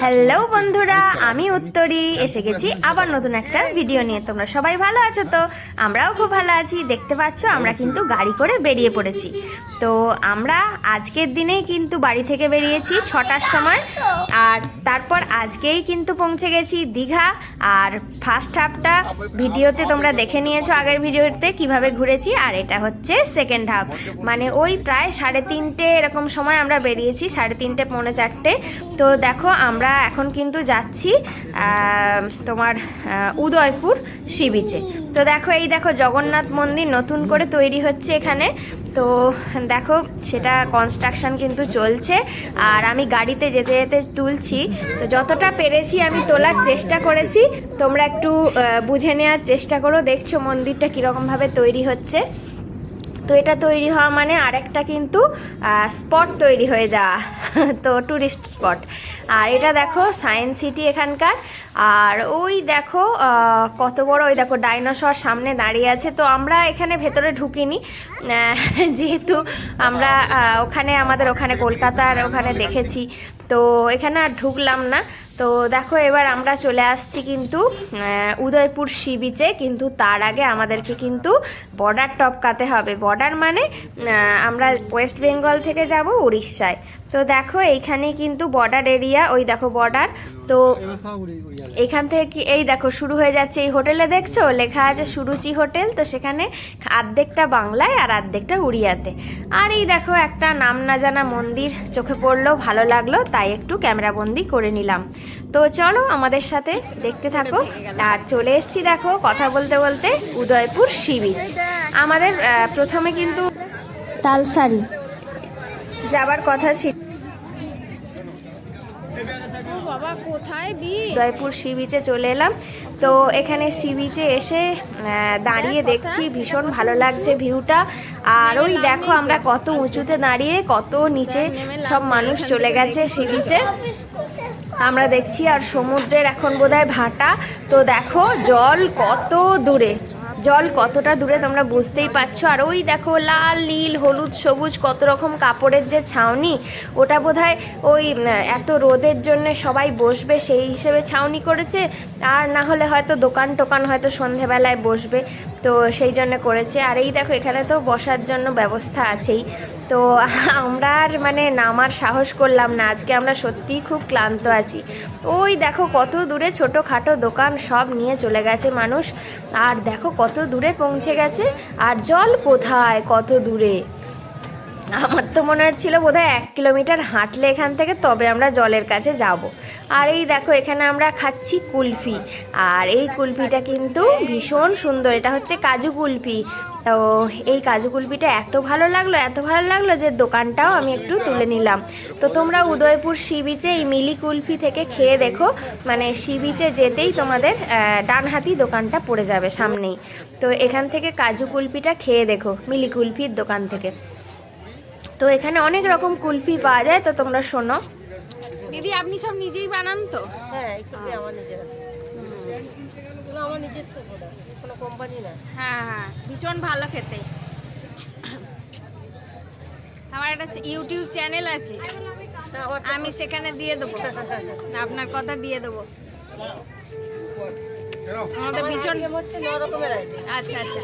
Hello বন্ধুরা আমি উত্তরী। এসে গেছি আবার নতুন একটা ভিডিও নিয়ে। তোমরা সবাই ভালো আছো তো? আমরাও খুব ভালো আছি। দেখতে পাচ্ছ আমরা কিন্তু গাড়ি করে বেরিয়ে পড়েছি। তো আমরা আজকের দিনেই কিন্তু বাড়ি থেকে বেরিয়েছি ছটার সময়। আর তারপর আজকেই কিন্তু পৌঁছে গেছি দীঘা। আর ফার্স্ট হাফটা ভিডিওতে তোমরা দেখে নিয়েছো আগের ভিডিওতে কীভাবে ঘুরেছি। আর এটা হচ্ছে সেকেন্ড হাফ মানে ওই প্রায় সাড়ে তিনটে এরকম সময় আমরা বেরিয়েছি সাড়ে তিনটে পৌনে চারটে। তো দেখো, আমরা এখন কিন্তু যাচ্ছি তোমার উদয়পুর সি বিচে তো দেখো, এই দেখো, জগন্নাথ মন্দির নতুন করে তৈরি হচ্ছে এখানে। তো দেখো, সেটা কনস্ট্রাকশন কিন্তু চলছে, আর আমি গাড়িতে যেতে যেতে তুলছি। তো যতটা পেরেছি আমি তোলার চেষ্টা করেছি, তোমরা একটু বুঝে নেওয়ার চেষ্টা করো, দেখছ মন্দিরটা কীরকমভাবে তৈরি হচ্ছে। তো এটা তৈরি হওয়া মানে আরেকটা কিন্তু স্পট তৈরি হয়ে যাওয়া, তো ট্যুরিস্ট স্পট আর এটা দেখো সায়েন্স সিটি এখানকার। আর ওই দেখো কত বড় ওই দেখো ডাইনোসর সামনে দাঁড়িয়ে আছে। তো আমরা এখানে ভেতরে ঢুকিনি যেহেতু আমরা ওখানে আমাদের ওখানে কলকাতার ওখানে দেখেছি। তো এখানে আর ঢুকলাম না। তো দেখো, এবার আমরা চলে আসছি কিন্তু উদয়পুর সি বিচে কিন্তু তার আগে আমাদেরকে কিন্তু বর্ডার টপকাতে হবে। বর্ডার মানে আমরা ওয়েস্ট বেঙ্গল থেকে যাব উড়িষ্যায়। তো দেখো, এইখানে কিন্তু বর্ডার এরিয়া ওই দেখো বর্ডার তো এখান থেকে কি এই দেখো, শুরু হয়ে যাচ্ছে এই হোটেলে দেখছ? লেখা আছে সুরুচি হোটেল, তো সেখানে আর্ধেকটা বাংলায় আর আর্ধেকটা উড়িয়াতে। আর এই দেখো, একটা নাম না জানা মন্দির চোখে পড়ল, ভালো লাগল, তাই একটু ক্যামেরাবন্দি করে নিলাম। তো চলো আমাদের সাথে দেখতে থাকো। আর চলে এসছি দেখো, কথা বলতে বলতে উদয়পুর সি বিচ। আমাদের প্রথমে কিন্তু তালসারি। যাবার কথা ছিল। বাবা কোথায় উদয়পুর সি বিচে চলে এলাম। তো এখানে সি বিচে এসে দাঁড়িয়ে দেখছি ভীষণ ভালো লাগছে ভিউটা আর ওই দেখো আমরা কত উঁচুতে দাঁড়িয়ে কত নিচে সব মানুষ চলে গেছে সি বিচে আমরা দেখছি আর সমুদ্রের এখন বোধহয় ভাটা। তো দেখো জল কত দূরে। জল কতটা দূরে তোমরা বুঝতেই পারছ? আর ওই দেখো লাল, নীল, হলুদ, সবুজ, কত রকম কাপড়ের যে ছাউনি, ওটা বোধহয় ওই এত রোদের জন্য সবাই বসবে, সেই হিসেবে ছাউনি করেছে। আর না হলে হয়তো দোকান টোকান হয়তো সন্ধেবেলায় বসবে। তো সেই জন্য করেছে। আর এই দেখো, এখানে তো বসার জন্য ব্যবস্থা আছেই। তো আমরা আর মানে নামার সাহস করলাম না। আজকে আমরা সত্যিই খুব ক্লান্ত আছি। ওই দেখো, কত দূরে ছোটোখাটো দোকান সব নিয়ে চলে গেছে মানুষ। আর দেখো, কত দূরে পৌঁছে গেছে। আর জল কোথায় কত দূরে? আমার তো মনে হচ্ছিল বোধহয় এক কিলোমিটার হাঁটলে এখান থেকে, তবে আমরা জলের কাছে যাব। আর এই দেখো, এখানে আমরা খাচ্ছি কুলফি। আর এই কুলফিটা কিন্তু ভীষণ সুন্দর। এটা হচ্ছে কাজু কুলফি। তো এই কাজু কুলফিটা এত ভালো লাগল, এত ভালো লাগল যে দোকানটাও আমি একটু তুলে নিলাম। তো তোমরা উদয়পুর সি বিচে এই মিলি কুলফি থেকে খেয়ে দেখো। মানে সি বিচে যেতেই তোমাদের ডানহাতি দোকানটা পড়ে যাবে সামনেই। তো এখান থেকে কাজু কুলফিটা খেয়ে দেখো, মিলি কুলফির দোকান থেকে। তো এখানে অনেক রকম কুলফি পাওয়া যায় তো তোমরা শোনো। দিদি আপনি সব নিজেই বানান তো? হ্যাঁ আমার নিজের? আমার নিজস্ব কোনো কোম্পানি না। হ্যাঁ হ্যাঁ ভীষণ ভালো খেতে। আমার একটা ইউটিউব চ্যানেল আছে। আমি সেখানে দিয়ে দেবো। আপনার কথা দিয়ে দেবো। আমাদের ভীষণ হচ্ছে ন রকমের আইটেম আচ্ছা আচ্ছা।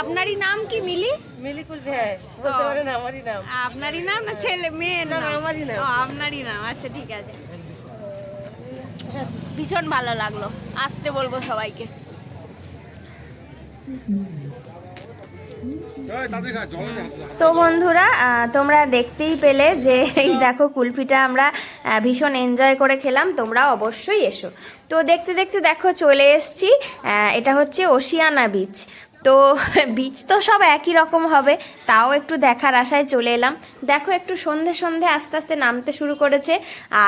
আপনারই নাম কি মিলি? মিলিকুল হ্যাঁ বলতে পারেন আমারই নাম। আপনারই নাম না ছেলে মেয়ে না, আমারই নাম। আপনারই নাম। আচ্ছা ঠিক আছে। ভীষণ ভালো লাগল। আসতে বলব সবাইকে। তো বন্ধুরা তোমরা দেখতেই পেলে যে এই দেখো কুলফিটা আমরা ভীষণ এনজয় করে খেলাম, তোমরা অবশ্যই এসো। তো দেখতে দেখতে দেখো চলে এসছি এটা হচ্ছে ওশিয়ানা বিচ তো বিচ তো সব একই রকম হবে, তাও একটু দেখার আশায় চলে এলাম। দেখো একটু সন্ধে সন্ধে আস্তে আস্তে নামতে শুরু করেছে,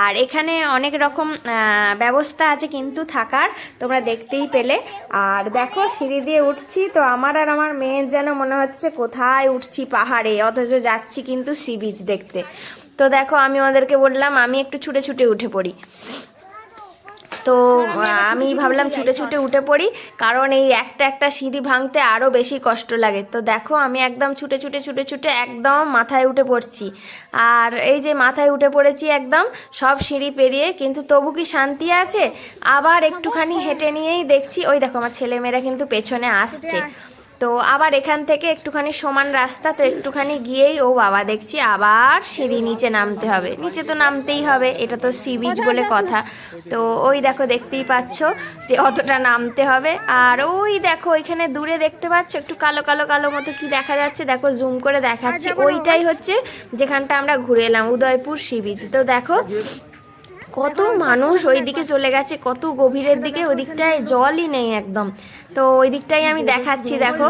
আর এখানে অনেক রকম ব্যবস্থা আছে কিন্তু থাকার, তোমরা দেখতেই পেলে। আর দেখো সিঁড়ি দিয়ে উঠছি, তো আমার আর আমার মেয়ের যেন মনে হচ্ছে কোথায় উঠছি পাহাড়ে, অথচ যাচ্ছি কিন্তু সি বিচ দেখতে। তো দেখো আমি ওদেরকে বললাম, আমি একটু ছুটে ছুটে উঠে পড়ি। তো আমি ভাবলাম ছুটে ছুটে উঠে পড়ি কারণ এই একটা একটা সিঁড়ি ভাঙতে আরও বেশি কষ্ট লাগে। তো দেখো আমি একদম ছুটে ছুটে ছুটে ছুটে একদম মাথায় উঠে পড়ছি। আর এই যে মাথায় উঠে পড়েছি একদম সব সিঁড়ি পেরিয়ে কিন্তু তবু কি শান্তি আছে? আবার একটুখানি হেঁটে নিয়েই দেখছি ওই দেখো আমার ছেলেমেয়েরা কিন্তু পেছনে আসছে। তো আবার এখান থেকে একটুখানি সমান রাস্তা তো একটুখানি গিয়েই ও বাবা দেখছি আবার সিঁড়ি নিচে নামতে হবে। নিচে তো নামতেই হবে এটা তো সি বিচ বলে কথা। তো ওই দেখো দেখতেই পাচ্ছ যে অতটা নামতে হবে। আর ওই দেখো ওইখানে দূরে দেখতে পাচ্ছ একটু কালো কালো কালো মতো কি দেখা যাচ্ছে? দেখো জুম করে দেখাচ্ছে। ওইটাই হচ্ছে যেখানটা আমরা ঘুরে এলাম উদয়পুর সি বিচ তো দেখো কত মানুষ ওই দিকে চলে গেছে কত গভীরের দিকে ওই দিকটায় জলই নেই একদম। তো ওই দিকটাই আমি দেখাচ্ছি দেখো।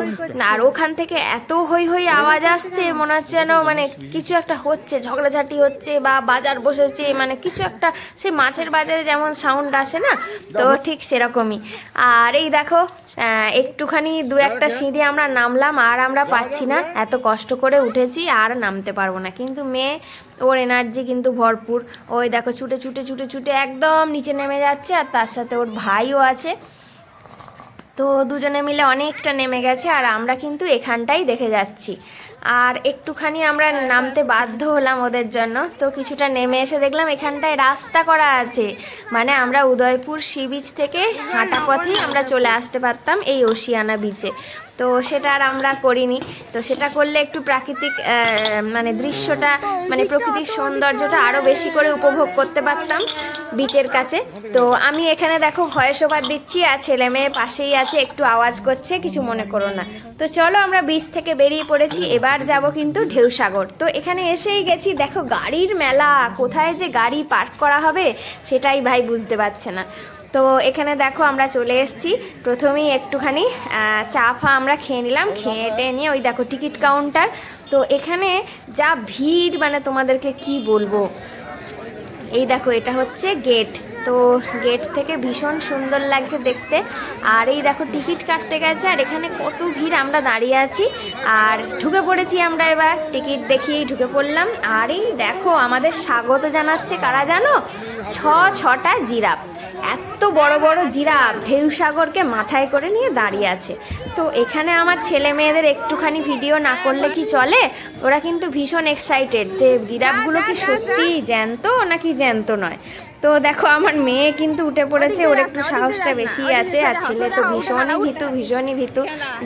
আর ওখান থেকে এত হই হই আওয়াজ আসছে মনে হচ্ছে যেন মানে কিছু একটা হচ্ছে ঝগড়াঝাটি হচ্ছে বা বাজার বসেছে মানে কিছু একটা সে মাছের বাজারে যেমন সাউন্ড আসে না? তো ঠিক সেরকমই। আর এই দেখো একটুখানি দু একটা সিঁড়ি আমরা নামলাম আর আমরা পাচ্ছি না। এত কষ্ট করে উঠেছি আর নামতে পারব না। কিন্তু মেয়ে ওর এনার্জি কিন্তু ভরপুর। ওই দেখো ছুটে ছুটে ছুটে ছুটে একদম নিচে নেমে যাচ্ছে আর তার সাথে ওর ভাইও আছে। তো দুজনে মিলে অনেকটা নেমে গেছে আর আমরা কিন্তু এখানটাই দেখে যাচ্ছি। আর একটুখানি আমরা নামতে বাধ্য হলাম ওদের জন্য। তো কিছুটা নেমে এসে দেখলাম এখানটায় রাস্তা করা আছে। মানে আমরা উদয়পুর সি বিচ থেকে হাঁটা পথেই আমরা চলে আসতে পারতাম এই ওশিয়ানা বিচে তো সেটা আর আমরা করিনি। তো সেটা করলে একটু প্রাকৃতিক মানে দৃশ্যটা মানে প্রকৃতির সৌন্দর্যটা আরও বেশি করে উপভোগ করতে পারতাম বিচের কাছে। তো আমি এখানে দেখো ভয়েস ওভার দিচ্ছি আর ছেলে মেয়ে পাশেই আছে, একটু আওয়াজ করছে, কিছু মনে করো না। তো চলো আমরা বিচ থেকে বেরিয়ে পড়েছি, এবার যাব কিন্তু ঢেউসাগর। তো এখানে এসেই গেছি, দেখো গাড়ির মেলা, কোথায় যে গাড়ি পার্ক করা হবে সেটাই ভাই বুঝতে পারছে না। তো এখানে দেখো আমরা চলে এসেছি। প্রথমেই একটুখানি চা ফা আমরা খেয়ে নিলাম, খেয়ে টেয়ে নিয়ে ওই দেখো টিকিট কাউন্টার। তো এখানে যা ভিড় মানে তোমাদেরকে কি বলব? এই দেখো, এটা হচ্ছে গেট। তো গেট থেকে ভীষণ সুন্দর লাগছে দেখতে। আর এই দেখো টিকিট কাটতে গেছে, আর এখানে কত ভিড় আমরা দাঁড়িয়ে আছি। আর ঢুকে পড়েছি আমরা এবার, টিকিট দেখিয়েই ঢুকে পড়লাম। আর এই দেখো, আমাদের স্বাগত জানাচ্ছে কারা জানো? ছ ছটা জিরাফ। এত বড় বড় জিরাফ ঢেউসাগরকে মাথায় করে নিয়ে দাঁড়িয়ে আছে। তো এখানে আমার ছেলে মেয়েদের একটুখানি ভিডিও না করলে কি চলে? ওরা কিন্তু ভীষণ এক্সাইটেড যে জিরাফগুলো কি সত্যি জ্যান্ত নাকি জ্যান্ত নয়। তো দেখো, আমার মেয়ে কিন্তু উঠে পড়েছে, ওর একটু সাহসটা বেশি আছে আর ছেলে তো ভীষণই ভীতু ভীষণই ভীতু।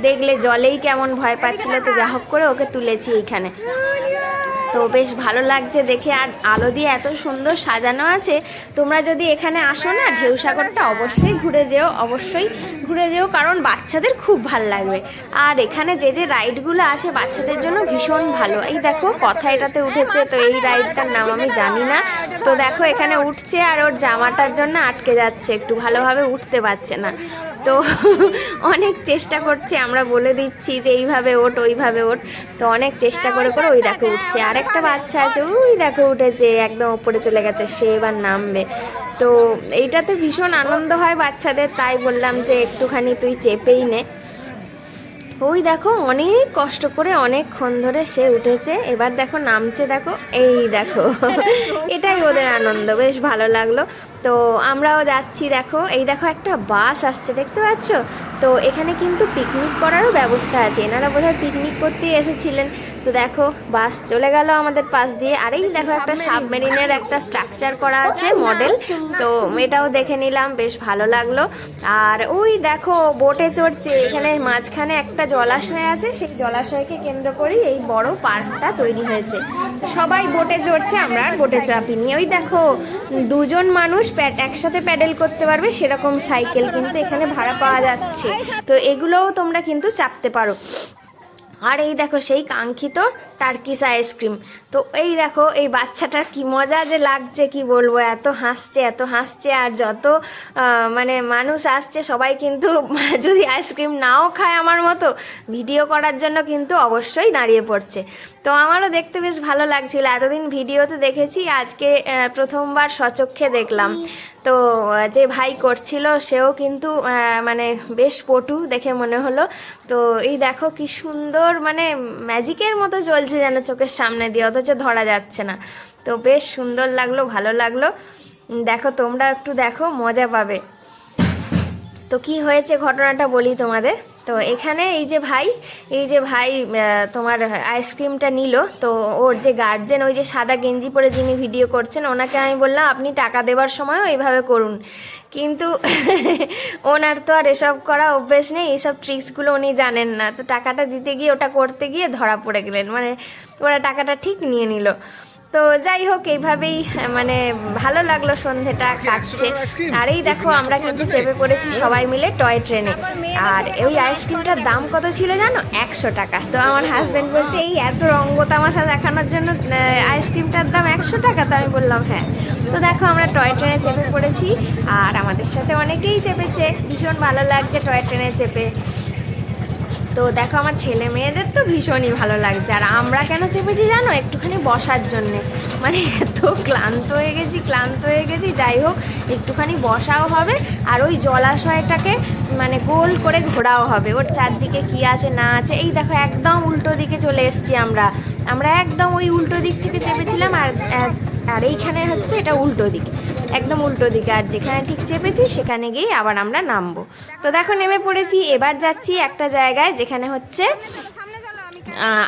দেখলে জলেই কেমন ভয় পাচ্ছিল, তো যা হোক করে ওকে তুলেছি এইখানে তো বেশ ভালো লাগছে দেখে। আর আলো দিয়ে এত সুন্দর সাজানো আছে। তোমরা যদি এখানে আসো না ঢেউসাগরটা অবশ্যই ঘুরে যেও, অবশ্যই ঘুরে যেও, কারণ বাচ্চাদের খুব ভালো লাগবে। আর এখানে যে যে রাইডগুলো আছে, বাচ্চাদের জন্য ভীষণ ভালো। এই দেখো, কথা এটাতে উঠেছে, তো এই রাইডটার নাম আমি জানি না। তো দেখো, এখানে উঠছে আর ওর জামাটার জন্য আটকে যাচ্ছে, একটু ভালোভাবে উঠতে পারছে না। তো অনেক চেষ্টা করছে, আমরা বলে দিচ্ছি যে এইভাবে ওঠ, ওইভাবে ওঠ। তো অনেক চেষ্টা করে করে ওই দেখো উঠছে। আর একটা বাচ্চা আছে। ওই দেখো উঠেছে একদম ওপরে চলে গেছে, সে এবার নামবে। তো এইটাতে ভীষণ আনন্দ হয় বাচ্চাদের, তাই বললাম যে একটুখানি তুই চেপেই নে। ওই দেখো, অনেক কষ্ট করে অনেকক্ষণ ধরে সে উঠেছে। এবার দেখো, নামছে দেখো, এই দেখো, এটাই ওদের আনন্দ, বেশ ভালো লাগল। তো আমরাও যাচ্ছি দেখো, এই দেখো একটা বাস আসছে, দেখতে পাচ্ছ? তো এখানে কিন্তু পিকনিক করারও ব্যবস্থা আছে। এনারা বোধহয় পিকনিক করতেই এসেছিলেন। তো দেখো বাস চলে গেল আমাদের পাশ দিয়ে। আর এই দেখো একটা সাবমেরিনের একটা স্ট্রাকচার করা আছে মডেল তো এটাও দেখে নিলাম বেশ ভালো লাগল। আর ওই দেখো বোটে চড়ছে। এখানে মাঝখানে একটা জলাশয় আছে। সেই জলাশয়কে কেন্দ্র করেই এই বড় পার্কটা তৈরি হয়েছে। সবাই বোটে চড়ছে আমরা আর বোটে চাপিনি ওই দেখো দুজন মানুষ প্যাড একসাথে প্যাডেল করতে পারবে সেরকম সাইকেল কিন্তু এখানে ভাড়া পাওয়া যাচ্ছে। তো এগুলোও তোমরা কিন্তু চাপতে পারো। আর এই দেখো সেই কাঙ্ক্ষিত টার্কিস আইসক্রিম তো এই দেখো, এই বাচ্চাটার কি মজা যে লাগছে, কি বলব, এত হাসছে এত হাসছে, আর যত মানে মানুষ আসছে, সবাই কিন্তু যদি আইসক্রিম নাও খায় আমার মতো ভিডিও করার জন্য কিন্তু অবশ্যই দাঁড়িয়ে পড়ছে। তো আমারও দেখতে বেশ ভালো লাগছিল, এতদিন ভিডিওতে দেখেছি, আজকে প্রথমবার সচক্ষে দেখলাম। তো, যে ভাই করছিল, সেও কিন্তু মানে বেশ পটু দেখে মনে হলো। তো এই দেখো, কি সুন্দর মানে ম্যাজিকের মতো চলছে। যেন চোখের সামনে দিয়ে, অথচ ধরা যাচ্ছে না। তো বেশ সুন্দর লাগল, ভালো লাগল। দেখো, তোমরা একটু দেখো, মজা পাবে। তো কি হয়েছে ঘটনাটা বলি তোমাদের? তো এখানে এই যে ভাই, এই যে ভাই তোমার আইসক্রিমটা নিল, তো ওর যে গার্জেন ওই যে সাদা গেঞ্জি পরে যিনি ভিডিও করছেন, ওনাকে আমি বললাম, আপনি টাকা দেওয়ার সময়ও এইভাবে করুন। কিন্তু ওনার তো আর এসব করা অভ্যেস নেই এইসব ট্রিক্সগুলো উনি জানেন না। তো টাকাটা দিতে গিয়ে, ওটা করতে গিয়ে ধরা পড়ে গেলেন। মানে ওরা টাকাটা ঠিক নিয়ে নিল। তো যাই হোক এইভাবেই মানে ভালো লাগল সন্ধেটা কাটছে। আর এই দেখো আমরা কিন্তু চেপে পড়েছি সবাই মিলে টয় ট্রেনে আর ওই আইসক্রিমটার দাম কত ছিল জানো? একশো টাকা। তো আমার হাজব্যান্ড বলছে এই এত রঙ্গ তামাশা দেখানোর জন্য আইসক্রিমটার দাম একশো টাকা। তো আমি বললাম হ্যাঁ। তো দেখো আমরা টয় ট্রেনে চেপে পড়েছি। আর আমাদের সাথে অনেকেই চেপেছে। ভীষণ ভালো লাগছে টয় ট্রেনে চেপে। তো দেখো আমার ছেলে মেয়েদের তো ভীষণই ভালো লাগছে। আর আমরা কেন চেপেছি জানো? একটুখানি বসার জন্যে। মানে এত ক্লান্ত হয়ে গেছি, ক্লান্ত হয়ে গেছি। যাই হোক, একটুখানি বসাও হবে। আর ওই জলাশয়টাকে মানে গোল করে ঘোরাও হবে। ওর চারদিকে কি আছে, না আছে। এই দেখো, একদম উল্টো দিকে চলে এসেছি আমরা। আমরা একদম ওই উল্টো দিক থেকে চেপেছিলাম। আর, আর- এইখানে হচ্ছে এটা উল্টো দিক। একদম উল্টো দিকে, আর যেখানে ঠিক চেপেছি সেখানে গিয়ে আবার আমরা নামবো। তো দেখো, নেমে পড়েছি। এবার যাচ্ছি একটা জায়গায় যেখানে হচ্ছে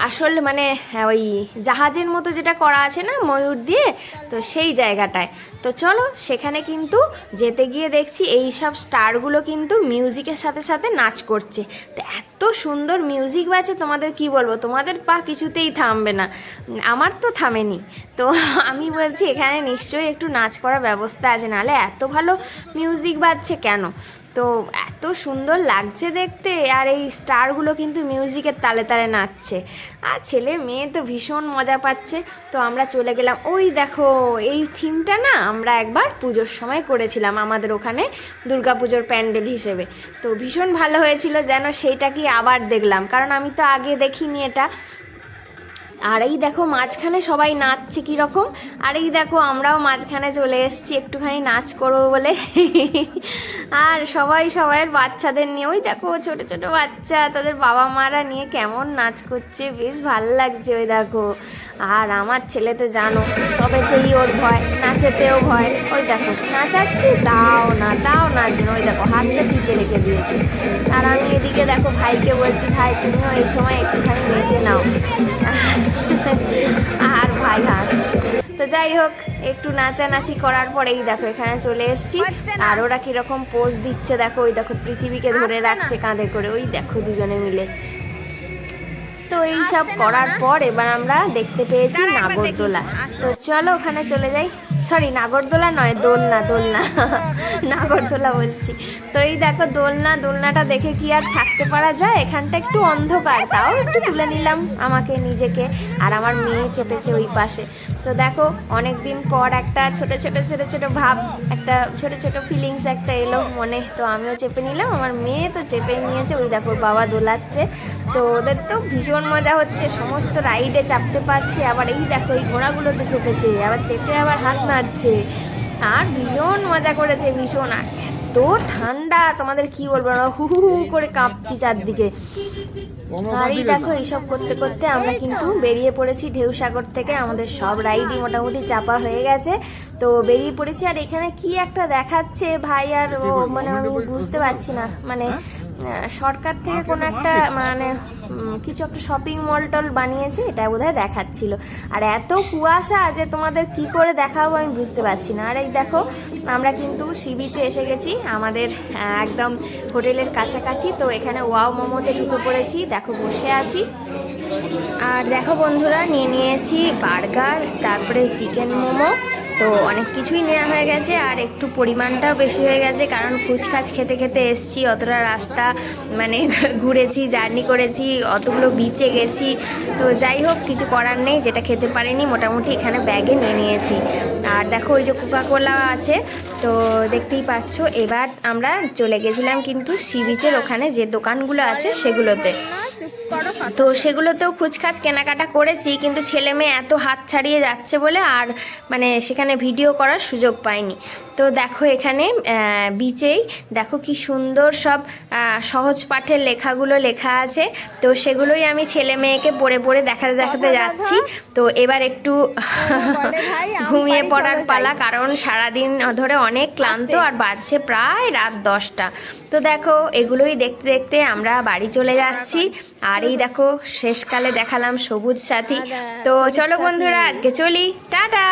আসল মানে হ্যাঁ, ওই জাহাজের মতো যেটা করা আছে না ময়ূর দিয়ে তো সেই জায়গাটায়। তো চলো সেখানে কিন্তু যেতে গিয়ে দেখছি এই সব স্টারগুলো কিন্তু মিউজিকের সাথে সাথে নাচ করছে। তো এত সুন্দর মিউজিক বাজে তোমাদের কি বলব? তোমাদের পা কিছুতেই থামবে না। আমার তো থামেনি। তো আমি বলছি এখানে নিশ্চয়ই একটু নাচ করার ব্যবস্থা আছে নাহলে এত ভালো মিউজিক বাজছে কেন? তো এত সুন্দর লাগছে দেখতে, আর এই স্টারগুলো কিন্তু মিউজিকের তালে তালে নাচছে। আর ছেলে মেয়ে তো ভীষণ মজা পাচ্ছে। তো আমরা চলে গেলাম, ওই দেখো, এই থিমটা না আমরা একবার পুজোর সময় করেছিলাম আমাদের ওখানে দুর্গাপুজোর প্যান্ডেল হিসেবে। তো ভীষণ ভালো হয়েছিল যেন সেইটাকে আবার দেখলাম, কারণ আমি তো আগে দেখিনি এটা। আর এই দেখো মাঝখানে সবাই নাচছে কীরকম, আর এই দেখো আমরাও মাঝখানে চলে এসেছি, একটুখানি নাচ করব বলে। আর সবাই সবাইয়ের বাচ্চাদের নিয়ে, ওই দেখো ছোট ছোট বাচ্চা, তাদের বাবা মারা নিয়ে কেমন নাচ করছে, বেশ ভালো লাগছে ওই দেখো। আর আমার ছেলে তো জানো সবেতেই ওর ভয় নাচেতেও ভয়। ওই দেখো নাচাচ্ছি তাও না তাও নাচ না। ওই দেখো হাতটা টিপে রেখে দিয়েছে। আর আমি এদিকে দেখো ভাইকে বলছি ভাই তুমিও এই সময় একটুখানি নেচে নাও। আর ভাই হাসছে। তো যাই হোক একটু নাচানাচি করার পরেই দেখো এখানে চলে এসেছি। আর ওরা কীরকম পোজ দিচ্ছে দেখো ওই দেখো পৃথিবীকে ধরে রাখছে কাঁধে করে। ওই দেখো দুজনে মিলে। এই সব করার পর এবার আমরা দেখতে পেয়েছি নাগরদোলা। তো চলো ওখানে চলে যাই। সরি নাগরদোলা নয়, দোলনা দোলনা। নাগরদোলা বলছি। তো এই দেখো, দোলনা, দোলনাটা দেখে কি আর থাকতে পারা যায়? এখানটা একটু অন্ধকার, তাও একটু তুলে নিলাম আমাকে, নিজেকে। আর আমার মেয়ে চেপেছে ওই পাশে। তো দেখো অনেক দিন পর একটা ছোট ছোট ছোট ছোট ভাব, একটা ছোট ছোট ফিলিংস একটা এলো মনে। তো আমিও চেপে নিলাম, আমার মেয়ে তো চেপে নিয়েছে। ওই দেখো, বাবা দোলাচ্ছে। তো ওদের তো ভীষণ মজা হচ্ছে, সমস্ত রাইডে চাপতে পারছে। আবার এই দেখো, এই ঘোড়াগুলোতে চেপেছে। আবার চেপে আবার হাত নাড়ছে। আর ভীষণ মজা করেছে ভীষণ। আর এত ঠান্ডা তোমাদের কি বলব না হু হু করে কাঁপছি চারদিকে। আর এই দেখো এইসব করতে করতে আমরা কিন্তু বেরিয়ে পড়েছি ঢেউসাগর থেকে। আমাদের সব রাইডই মোটামুটি চাপা হয়ে গেছে। তো বেরিয়ে পড়েছি আর এখানে কি একটা দেখাচ্ছে ভাই আর ও মানে আমি বুঝতে পারছি না। মানে আহ, সরকার থেকে কোনো একটা মানে কিছু একটা শপিং মল টল বানিয়েছে এটা বোধহয় দেখাচ্ছিল। আর এত কুয়াশা যে তোমাদের কি করে দেখাবো আমি বুঝতে পারছি না। আর এই দেখো আমরা কিন্তু সি বিচে এসে গেছি আমাদের একদম হোটেলের কাছাকাছি। তো এখানে ওয়াও মোমোতে ঢুকে পড়েছি দেখো বসে আছি। আর দেখো বন্ধুরা নিয়ে নিয়েছি বার্গার তারপরে চিকেন মোমো। তো অনেক কিছুই নেওয়া হয়ে গেছে আর একটু পরিমাণটাও বেশি হয়ে গেছে, কারণ ফুচকাচ খেতে খেতে এসছি, অতটা রাস্তা মানে ঘুরেছি, জার্নি করেছি, অতগুলো বিচে গেছি। তো যাই হোক, কিছু করার নেই, যেটা খেতে পারিনি, মোটামুটি এখানে ব্যাগে নিয়ে নিয়েছি। আর দেখো, ওই যে কোকা কোলা আছে, তো দেখতেই পাচ্ছ, এবার আমরা চলে গেছিলাম কিন্তু সি বিচের ওখানে যে দোকানগুলো আছে, সেগুলোতে। তো সেগুলোতেও খুচখাচ কেনাকাটা করেছি কিন্তু ছেলে মেয়ে এত হাত ছাড়িয়ে যাচ্ছে বলে আর মানে সেখানে ভিডিও করার সুযোগ পাইনি। তো দেখো এখানে বিচেই দেখো কি সুন্দর সব সহজ পাঠের লেখাগুলো লেখা আছে। তো সেগুলোই আমি ছেলে মেয়েকে পড়ে পড়ে দেখাতে দেখাতে যাচ্ছি। তো এবার একটু ঘুমিয়ে পড়ার পালা কারণ সারাদিন ধরে অনেক ক্লান্ত আর বাজছে প্রায় রাত দশটা। তো দেখো এগুলোই দেখতে দেখতে আমরা বাড়ি চলে যাচ্ছি। আর এই দেখো শেষকালে দেখালাম সবুজ সাথী। তো চলো বন্ধুরা আজকে চলি। টাটা!